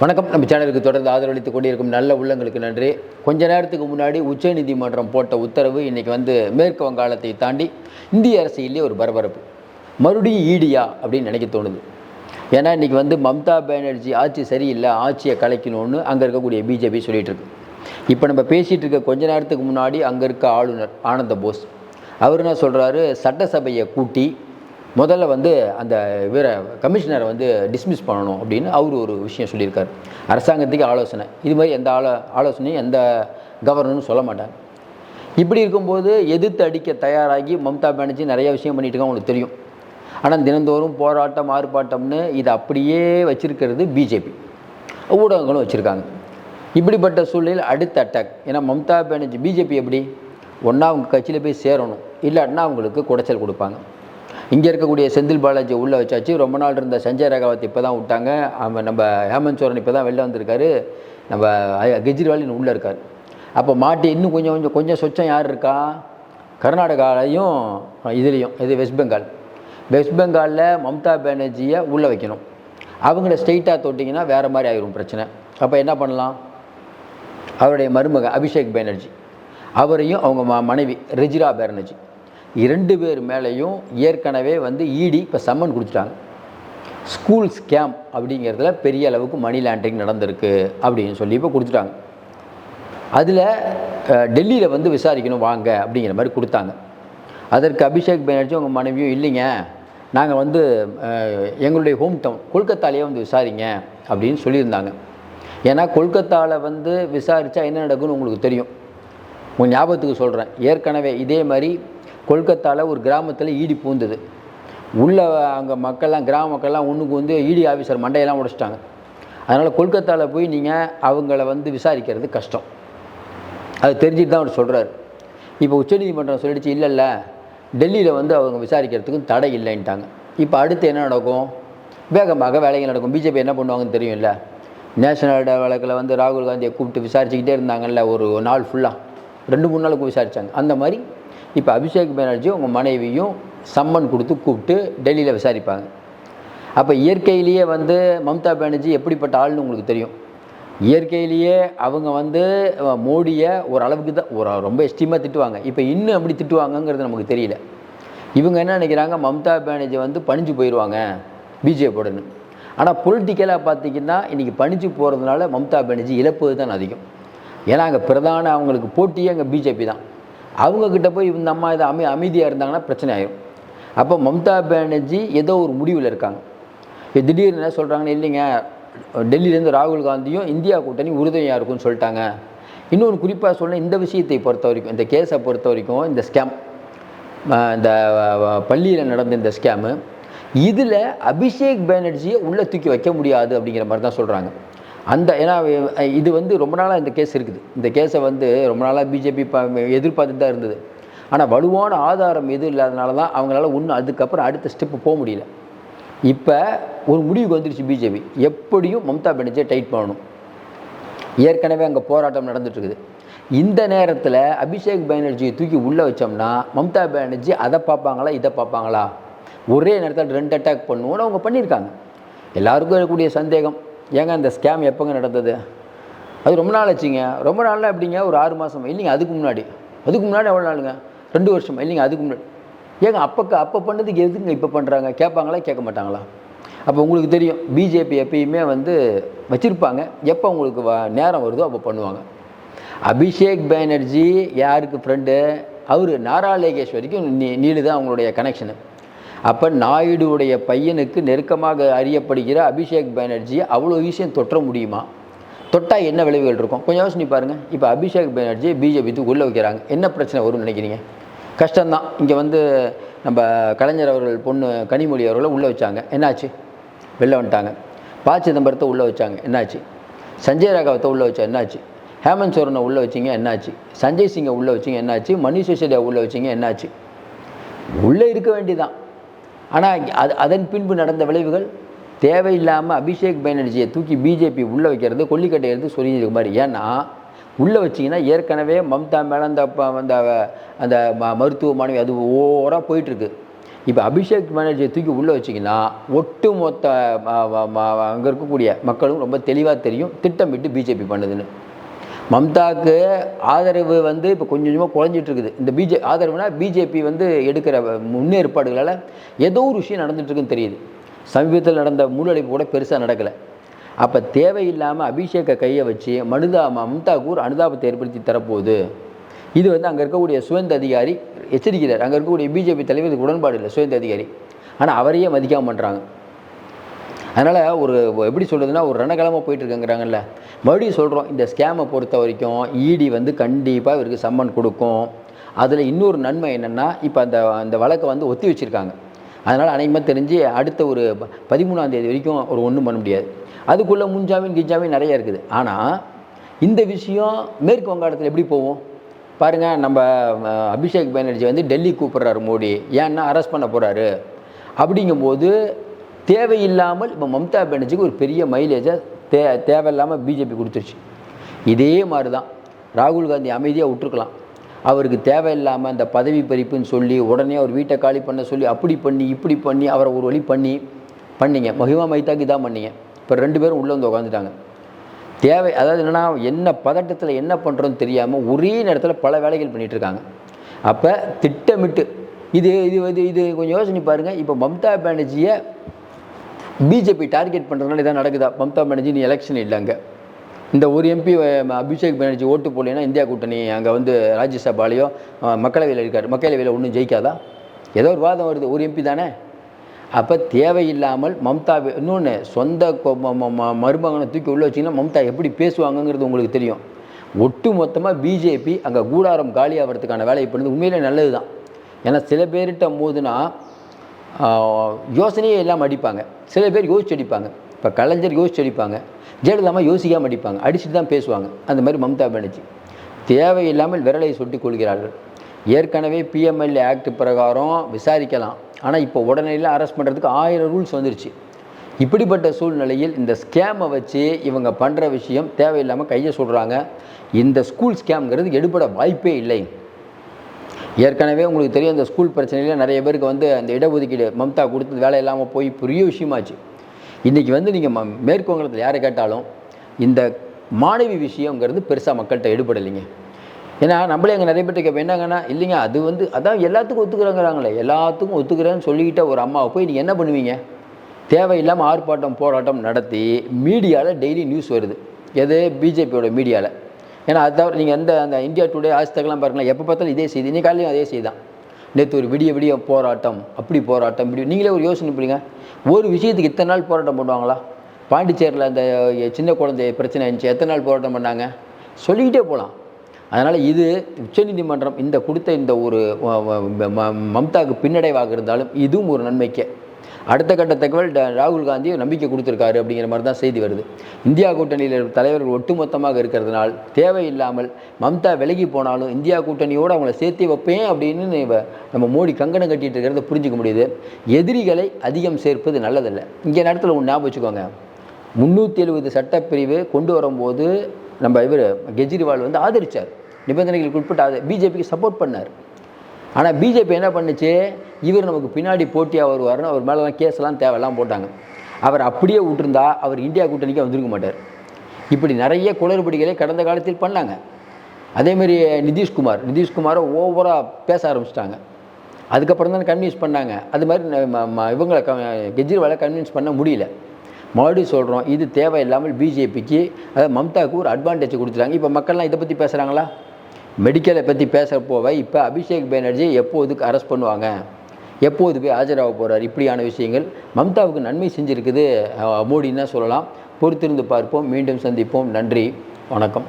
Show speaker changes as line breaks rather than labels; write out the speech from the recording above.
வணக்கம். நம்ம சேனலுக்கு தொடர்ந்து ஆதரவளித்துக் கொண்டிருக்கும் நல்ல உள்ளங்களுக்கு நன்றி. கொஞ்ச நேரத்துக்கு முன்னாடி உச்சநீதிமன்றம் போட்ட உத்தரவு இன்னைக்கு வந்து மேற்கு வங்காளத்தை தாண்டி இந்திய அரசியலே ஒரு பரபரப்பு. மறுபடியும் ஈடியா அப்படின்னு நினைக்க தோணுது. ஏன்னா இன்னைக்கு வந்து மம்தா பானர்ஜி ஆட்சி சரியில்லை ஆட்சியை கலைக்கணும்னு அங்கே இருக்கக்கூடிய பிஜேபி சொல்லிட்டு இருக்கு. இப்போ நம்ம பேசிகிட்டு இருக்க கொஞ்ச நேரத்துக்கு முன்னாடி அங்கே இருக்க ஆளுநர் ஆனந்த போஸ். அவர் என்ன சொல்கிறாரு சட்டசபையை கூட்டி முதல்ல வந்து அந்த இவரை கமிஷனரை வந்து டிஸ்மிஸ் பண்ணணும் அப்படின்னு அவர் ஒரு விஷயம் சொல்லியிருக்காரு. அரசாங்கத்துக்கு ஆலோசனை. இது மாதிரி எந்த ஆலோ ஆலோசனையும் எந்த கவர்னரும் சொல்ல மாட்டாங்க. இப்படி இருக்கும்போது எதிர்த்து அடிக்க தயாராகி மம்தா பானர்ஜி நிறைய விஷயம் பண்ணிட்டு இருக்காங்க உங்களுக்கு தெரியும். ஆனால் தினந்தோறும் போராட்டம் ஆர்ப்பாட்டம்னு இதை அப்படியே வச்சுருக்கிறது பிஜேபி. ஊடகங்களும் வச்சுருக்காங்க. இப்படிப்பட்ட சூழ்நிலையில் அடுத்த அட்டாக் ஏன்னா மம்தா பானர்ஜி பிஜேபி எப்படி? ஒன்றா அவங்க கட்சியில் போய் சேரணும். இல்லாட்டினா அவங்களுக்கு குடைச்சல் கொடுப்பாங்க. இங்கே இருக்கக்கூடிய செந்தில் பாலாஜி உள்ளே வச்சாச்சு. ரொம்ப நாள் இருந்த சஞ்சய் ரகாவத் இப்போ தான் விட்டாங்க. அவன் நம்ம ஹேமந்த் சோரன் இப்போ தான் வெளில வந்திருக்காரு. நம்ம கெஜ்ரிவாலின் உள்ளே இருக்கார். அப்போ மாட்டி இன்னும் கொஞ்சம் கொஞ்சம் கொஞ்சம் சொச்சம் யார் இருக்கா? கர்நாடகாலையும் இதுலேயும் இது வெஸ்ட் பெங்கால் வெஸ்ட் பெங்காலில் மம்தா பானர்ஜியை உள்ளே வைக்கணும். அவங்கள ஸ்ட்ரெயிட்டாக தொட்டிங்கன்னா வேறு மாதிரி ஆயிரும் பிரச்சனை. அப்போ என்ன பண்ணலாம்? அவருடைய மருமக அபிஷேக் பானர்ஜி. அவரையும் அவங்க ம மனைவி ரிஜிரா பானர்ஜி. இரண்டு பேர் மேலேயும் ஏற்கனவே வந்து இடி இப்போ சம்மன் கொடுத்துட்டாங்க. ஸ்கூல் ஸ்கேம் அப்படிங்கிறதுல பெரிய அளவுக்கு மணி லாண்டரிங் நடந்திருக்கு அப்படின்னு சொல்லி இப்போ கொடுத்துட்டாங்க. அதில் டெல்லியில் வந்து விசாரிக்கணும் வாங்க அப்படிங்கிற மாதிரி கொடுத்தாங்க. அதற்கு அபிஷேக் பேனர்ஜி உங்கள் மனைவியும் இல்லைங்க நாங்கள் வந்து எங்களுடைய ஹோம் டவுன் கொல்கத்தாலேயே வந்து விசாரிங்க அப்படின்னு சொல்லியிருந்தாங்க. ஏன்னா கொல்கத்தாவில் வந்து விசாரித்தா என்ன நடக்குன்னு உங்களுக்கு தெரியும். உங்கள் ஞாபகத்துக்கு சொல்கிறேன் ஏற்கனவே இதே மாதிரி கொல்கத்தாவில் ஒரு கிராமத்தில் ஈடி பூந்தது. உள்ளே அங்கே மக்கள்லாம் கிராம மக்கள்லாம் ஒன்றுக்கு வந்து ஈடி ஆஃபீஸர் மண்டையெல்லாம் உடைச்சிட்டாங்க. அதனால் கொல்கத்தாவில் போய் நீங்கள் அவங்கள வந்து விசாரிக்கிறது கஷ்டம். அது தெரிஞ்சுட்டு தான் அவர் சொல்கிறார் இப்போ உச்சநீதிமன்றம் சொல்லிடுச்சு இல்லை இல்லை டெல்லியில் வந்து அவங்க விசாரிக்கிறதுக்கும் தடை இல்லைன்ட்டாங்க. இப்போ அடுத்து என்ன நடக்கும்? வேகமாக வேலைகள் நடக்கும். பிஜேபி என்ன பண்ணுவாங்கன்னு தெரியும்ல? நேஷனல் டே வழக்கில் வந்து ராகுல் காந்தியை கூப்பிட்டு விசாரிச்சுக்கிட்டே இருந்தாங்கல்ல ஒரு நாள் ஃபுல்லாக ரெண்டு மூணு நாளுக்கு விசாரித்தாங்க அந்த மாதிரி இப்போ அபிஷேக் பானர்ஜி உங்கள் மனைவியும் சம்மன் கொடுத்து கூப்பிட்டு டெல்லியில் விசாரிப்பாங்க. அப்போ இயற்கையிலேயே வந்து மம்தா பானர்ஜி எப்படிப்பட்ட ஆள்னு உங்களுக்கு தெரியும்? இயற்கையிலேயே அவங்க வந்து மோடியை ஓரளவுக்கு தான் ஒரு ரொம்ப எஸ்டீமாக திட்டுவாங்க. இப்போ இன்னும் எப்படி திட்டுவாங்கங்கிறது நமக்கு தெரியல. இவங்க என்ன நினைக்கிறாங்க? மம்தா பானர்ஜி வந்து பணிஞ்சு போயிடுவாங்க பிஜேபியோடன்னு. ஆனால் பொலிட்டிக்கலாக பார்த்தீங்கன்னா இன்றைக்கி பணிஞ்சு போகிறதுனால மம்தா பானர்ஜி இழப்பு தான் அதிகம். ஏன்னா அங்கே பிரதான அவங்களுக்கு போட்டியே அங்கே பிஜேபி தான். அவங்கக்கிட்ட போய் இந்த அம்மா இதை அமை அமைதியாக இருந்தாங்கன்னா பிரச்சனை ஆயிரும் அப்போ மம்தா பானர்ஜி ஏதோ ஒரு முடிவில் இருக்காங்க. இப்போ திடீர்னு என்ன சொல்கிறாங்கன்னு இல்லைங்க. டெல்லியிலேருந்து ராகுல் காந்தியும் இந்தியா கூட்டணி உறுதுணையாக இருக்கும்னு சொல்லிட்டாங்க. இன்னொன்று குறிப்பாக சொல்ல இந்த விஷயத்தை பொறுத்த வரைக்கும் இந்த கேஸை பொறுத்த வரைக்கும் இந்த ஸ்கேம் இந்த பள்ளியில் நடந்த இந்த ஸ்கேமு இதில் அபிஷேக் பானர்ஜியை உள்ளே தூக்கி வைக்க முடியாது அப்படிங்கிற மாதிரி தான் சொல்கிறாங்க அந்த ஏன்னா இது வந்து ரொம்ப நாளாக இந்த கேஸ் இருக்குது. இந்த கேஸை வந்து ரொம்ப நாளாக பிஜேபி எதிர்பார்த்துட்டு தான் இருந்தது. ஆனால் வலுவான ஆதாரம் எதுவும் இல்லாதனால தான் அவங்களால ஒன்றும் அதுக்கப்புறம் அடுத்த ஸ்டெப்பு போக முடியல. இப்போ ஒரு முடிவுக்கு வந்துருச்சு பிஜேபி எப்படியும் மம்தா பானர்ஜியை டைட் பண்ணணும். ஏற்கனவே அங்கே போராட்டம் நடந்துட்டுருக்குது இந்த நேரத்தில் அபிஷேக் பானர்ஜியை தூக்கி உள்ளே வச்சோம்னா மம்தா பானர்ஜி அதை பார்ப்பாங்களா இதை பார்ப்பாங்களா? ஒரே நேரத்தில் ரெண்டு அட்டாக் பண்ணுவோன்னு அவங்க பண்ணியிருக்காங்க. எல்லாருக்கும் இருக்கக்கூடிய சந்தேகம். ஏங்க அந்த ஸ்கேம் எப்போங்க நடந்தது? அது ரொம்ப நாள் ஆச்சுங்க. ரொம்ப நாள்லாம் எப்படிங்க? ஒரு ஆறு மாதம் இல்லைங்க அதுக்கு முன்னாடி. அதுக்கு முன்னாடி எவ்வளோ நாளுங்க? ரெண்டு வருஷம். இல்லைங்க அதுக்கு முன்னாடி. ஏங்க அப்போக்கு அப்போ பண்ணதுக்கு எதுக்குங்க இப்போ பண்ணுறாங்க கேட்பாங்களா? கேட்க மாட்டாங்களா? அப்போ உங்களுக்கு தெரியும். பிஜேபி எப்பயுமே வந்து வச்சுருப்பாங்க. எப்போ உங்களுக்கு வ- நேரம் வருதோ அப்போ பண்ணுவாங்க. அபிஷேக் பானர்ஜி யாருக்கு ஃப்ரெண்டு அவர் நாரா லேகேஸ்வரிக்கும் நீ நீடு தான் அவங்களுடைய கனெக்ஷனு அப்போ நாயுடுவுடைய பையனுக்கு நெருக்கமாக அறியப்படுகிற அபிஷேக் பானர்ஜியை அவ்வளோ விஷயம் தொற்ற முடியுமா? தொட்டால் என்ன விளைவுகள் இருக்கும்? கொஞ்சம் யோசனை பாருங்கள் இப்போ அபிஷேக் பானர்ஜி பிஜேபிக்கு உள்ளே வைக்கிறாங்க. என்ன பிரச்சனை வரும்னு நினைக்கிறீங்க? கஷ்டம்தான். இங்கே வந்து நம்ம கலைஞர் அவர்கள் பொண்ணு கனிமொழி அவர்களை உள்ளே வச்சாங்க. என்னாச்சு? வெளில வந்துட்டாங்க. ப. சிதம்பரத்தை உள்ளே வச்சாங்க. என்னாச்சு? சஞ்சய் ராகவத்தை உள்ளே வச்சா என்னாச்சு? ஹேமந்த் சோரனை உள்ளே வச்சிங்க. என்னாச்சு? சஞ்சய் சிங்கை உள்ளே வச்சிங்க. என்னாச்சு? மணி சிசோடியா உள்ளே வச்சிங்க. என்னாச்சு? உள்ளே இருக்க வேண்டியதான் ஆனால் அது அதன் பின்பு நடந்த விளைவுகள் தேவையில்லாமல் அபிஷேக் பானர்ஜியை தூக்கி பிஜேபி உள்ளே வைக்கிறது கொல்லிக்கட்டை எடுத்து சொல்லியிருக்க மாதிரி. ஏன்னா உள்ளே வச்சிங்கன்னா ஏற்கனவே மம்தா மேலே அந்த அந்த அந்த ம- மருத்துவ மாணவி அது ஓவராக போயிட்டுருக்கு. இப்போ அபிஷேக் பானர்ஜியை தூக்கி உள்ளே வச்சிங்கன்னா ஒட்டுமொத்த அங்கே இருக்கக்கூடிய மக்களும் ரொம்ப தெளிவாக தெரியும் திட்டமிட்டு பிஜேபி பண்ணுதுன்னு. மம்தாக்கு ஆதரவு வந்து இப்போ கொஞ்சம் கொஞ்சமாக குறைஞ்சிட்ருக்குது. இந்த பிஜே ஆதரவுனா பிஜேபி வந்து எடுக்கிற முன்னேற்பாடுகளால் ஏதோ ஒரு விஷயம் நடந்துட்டு இருக்குன்னு தெரியுது. சமீபத்தில் நடந்த முன்னெடுப்பு கூட பெருசாக நடக்கலை. அப்போ தேவையில்லாமல் அபிஷேக்கை கையை வச்சு மனுதா மம்தாக்கு ஒரு அனுதாபத்தை ஏற்படுத்தி தரப்போகுது. இது வந்து அங்கே இருக்கக்கூடிய சுயந்த அதிகாரி எச்சரிக்கிறார். அங்கே இருக்கக்கூடிய பிஜேபி தலைவர் இதுக்கு உடன்பாடு இல்லை சுயந்த அதிகாரி. ஆனால் அவரையே மதிக்காமல் பண்ணுறாங்க அதனால் ஒரு எப்படி சொல்கிறதுனா ஒரு ரணகலமாக போயிட்டுருக்குங்கிறாங்கல்ல. மறுபடியும் சொல்கிறோம் இந்த ஸ்கேமை பொறுத்த வரைக்கும் இடி வந்து கண்டிப்பாக இவருக்கு சம்மன் கொடுக்கும். அதில் இன்னொரு நன்மை என்னென்னா இப்போ அந்த அந்த வழக்கை வந்து ஒத்தி வச்சுருக்காங்க. அதனால் அனைவருமே தெரிஞ்சு அடுத்த ஒரு பதிமூணாம் தேதி வரைக்கும் ஒரு ஒன்றும் பண்ண முடியாது. அதுக்குள்ளே முன்ஜாமீன் கிஜாமீன் நிறைய இருக்குது. ஆனால் இந்த விஷயம் மேற்கு வங்காளத்தில் எப்படி போகும்? பாருங்கள் நம்ம அபிஷேக் பானர்ஜி வந்து டெல்லி கூப்பிட்றாரு மோடி. ஏன்னா அரெஸ்ட் பண்ண போகிறாரு அப்படிங்கும்போது தேவையில்லாமல் இப்போ மம்தா பானர்ஜிக்கு ஒரு பெரிய மைலேஜை தே தேவையில்லாமல் பிஜேபி கொடுத்துருச்சு. இதே மாதிரி தான் ராகுல் காந்தி அமைதியாக விட்டுருக்கலாம். அவருக்கு தேவையில்லாமல் அந்த பதவி பறிப்புன்னு சொல்லி உடனே அவர் வீட்டை காலி பண்ண சொல்லி அப்படி பண்ணி இப்படி பண்ணி அவரை ஒரு வழி பண்ணி பண்ணிங்க. மஹிமா மைத்தாக்கு இதான் பண்ணீங்க. இப்போ ரெண்டு பேரும் உள்ளே வந்து உட்காந்துட்டாங்க தேவை அதாவது என்னென்னா என்ன பதட்டத்தில் என்ன பண்ணுறோன்னு தெரியாமல் ஒரே நேரத்தில் பல வேலைகள் பண்ணிகிட்ருக்காங்க அப்போ திட்டமிட்டு இது இது இது இது கொஞ்சம் யோசனை பாருங்கள் இப்போ மம்தா பானர்ஜியை பிஜேபி டார்கெட் பண்ணுறதுனால இதான் நடக்குதா? மம்தா பானர்ஜி நீ எலெக்ஷன் இல்லை அங்கே இந்த ஒரு எம்பி அபிஷேக் பானர்ஜி ஓட்டு போடலைன்னா இந்தியா கூட்டணி அங்கே வந்து ராஜ்யசபாலையோ மக்களவையில் இருக்கார். மக்களவையில் ஒன்றும் ஜெயிக்காதா? ஏதோ ஒரு வாதம் வருது. ஒரு எம்பி தானே? அப்போ தேவையில்லாமல் மம்தா இன்னொன்று சொந்த ம- ம- ம- மருமகனை தூக்கி உள்ள வச்சிங்கன்னா மம்தா எப்படி பேசுவாங்கங்கிறது உங்களுக்கு தெரியும். ஒட்டு மொத்தமாக பிஜேபி அங்கே கூடாரம் காலி ஆகிறதுக்கான வேலையை பண்ணுறது உண்மையிலே நல்லது தான் ஏன்னா சில பேர்கிட்ட மோதுனா யோசனையே இல்லாமல் அடிப்பாங்க. சில பேர் யோசிச்சு அடிப்பாங்க. இப்போ கலைஞர் யோசிச்சு அடிப்பாங்க. ஜெயலலிதாமா யோசிக்காமல் அடிப்பாங்க. அடிச்சுட்டு தான் பேசுவாங்க. அந்த மாதிரி மம்தா பானர்ஜி. தேவையில்லாமல் விரலை சுட்டி கொள்கிறார்கள். ஏற்கனவே பிஎம்எல்ஏ ஆக்ட் பிரகாரம் விசாரிக்கலாம். ஆனால் இப்போ உடனடியில் அரெஸ்ட் பண்ணுறதுக்கு ஆயிரம் ரூல்ஸ் வந்துருச்சு. இப்படிப்பட்ட சூழ்நிலையில் இந்த ஸ்கேமை வச்சு இவங்க பண்ணுற விஷயம் தேவையில்லாமல் கையை சொல்கிறாங்க இந்த ஸ்கூல் ஸ்கேம்ங்கிறது எடுபட வாய்ப்பே இல்லை. ஏற்கனவே உங்களுக்கு தெரியும் இந்த ஸ்கூல் பிரச்சனையில் நிறைய பேருக்கு வந்து அந்த இடஒதுக்கீடு மம்தா கொடுத்து வேலை இல்லாமல் போய் பெரிய விஷயமாச்சு. இன்றைக்கி வந்து நீங்கள் ம மேற்குவங்கத்தில் யாரை கேட்டாலும் இந்த மாணவி விஷயங்கிறது பெருசாக மக்கள்கிட்ட எடுபடலைங்க. ஏன்னா நம்மளே அங்கே நிறைய பேர்ட்ட கேட்போம் என்னங்கன்னா இல்லைங்க அது வந்து அதான் எல்லாத்துக்கும் ஒத்துக்கிறாங்கிறாங்களே எல்லாத்துக்கும் ஒத்துக்கிறேன்னு சொல்லிக்கிட்ட ஒரு அம்மாவை போய் நீங்கள் என்ன பண்ணுவீங்க? தேவையில்லாமல் ஆர்ப்பாட்டம் போராட்டம் நடத்தி மீடியாவில் டெய்லி நியூஸ் வருது. எது? பிஜேபியோட மீடியாவில் ஏன்னா அது தவிர நீங்கள் எந்த அந்த இந்தியா டுடே ஆஸ்தகெல்லாம் பாருங்களேன் எப்போ பார்த்தாலும் இதே செய்தி இன்னைக்கு காலையும் அதே செய்தி தான். நேற்று ஒரு விடிய விடிய போராட்டம் அப்படி போராட்டம் இப்படி நீங்களே ஒரு யோசனை பண்ணுங்க ஒரு விஷயத்துக்கு இத்தனை நாள் போராட்டம் பண்ணுவாங்களா? பாண்டிச்சேரியில் அந்த சின்ன குழந்தை பிரச்சனை இருந்துச்சு எத்தனை நாள் போராட்டம் பண்ணாங்க? சொல்லிக்கிட்டே போகலாம் அதனால் இது உச்சநீதிமன்றம் இந்த கொடுத்த இந்த ஒரு ம- மம்தாவுக்கு பின்னடைவாக இருந்தாலும் இதுவும் ஒரு நன்மைக்கே. அடுத்த கட்ட தகவல் ராகுல் காந்தி நம்பிக்கை கொடுத்துருக்காரு அப்படிங்கிற மாதிரி தான் செய்தி வருது. இந்தியா கூட்டணியில் தலைவர்கள் ஒட்டுமொத்தமாக இருக்கிறதுனால் தேவையில்லாமல் மம்தா விலகி போனாலும் இந்தியா கூட்டணியோடு அவங்கள சேர்த்து வைப்பேன் அப்படின்னு நம்ம மோடி கங்கணம் கட்டிட்டு இருக்கிறத புரிஞ்சுக்க முடியுது. எதிரிகளை அதிகம் சேர்ப்பது நல்லதல்ல. இங்கே நேரத்தில் ஒன்று ஞாபகம் வச்சுக்கோங்க. முந்நூற்றி எழுபது சட்டப்பிரிவு கொண்டு வரும்போது நம்ம இவர் கெஜ்ரிவால் வந்து ஆதரிச்சார். நிபந்தனைகளுக்கு உட்பட்டு அதை பிஜேபிக்கு சப்போர்ட் பண்ணார். ஆனால் பிஜேபி என்ன பண்ணுச்சு? இவர் நமக்கு பின்னாடி போட்டியாக வருவார்னு அவர் மேலெலாம் கேஸ்லாம் தேவையெல்லாம் போட்டாங்க. அவர் அப்படியே விட்டுருந்தா அவர் இந்தியா கூட்டணிக்கு வந்திருக்க மாட்டார். இப்படி நிறைய குளறுபடிகளை கடந்த காலத்தில் பண்ணாங்க. அதேமாரி நிதிஷ்குமார் நிதிஷ்குமாரை ஓவராக பேச ஆரம்பிச்சிட்டாங்க. அதுக்கப்புறம் தான் கன்வின்ஸ் பண்ணாங்க. அது மாதிரி ம- இவங்களை க கெஜ்ரிவாலை கன்வின்ஸ் பண்ண முடியல. மறுபடியும் சொல்கிறோம் இது தேவையில்லாமல் பிஜேபிக்கு அதாவது மம்தாவுக்கு ஒரு அட்வான்டேஜ் கொடுத்துட்டாங்க. இப்போ மக்கள்லாம் இதை பற்றி பேசுகிறாங்களா மெடிக்கலை பற்றி பேச போவ இப்போ அபிஷேக் பேனர்ஜி எப்போதுக்கு அரெஸ்ட் பண்ணுவாங்க? எப்போது போய் ஆஜராக போகிறார் இப்படியான விஷயங்கள் மம்தாவுக்கு நன்மை செஞ்சுருக்குது. அஹ், மோடின்னு சொல்லலாம். பொறுத்திருந்து பார்ப்போம். மீண்டும் சந்திப்போம். நன்றி. வணக்கம்.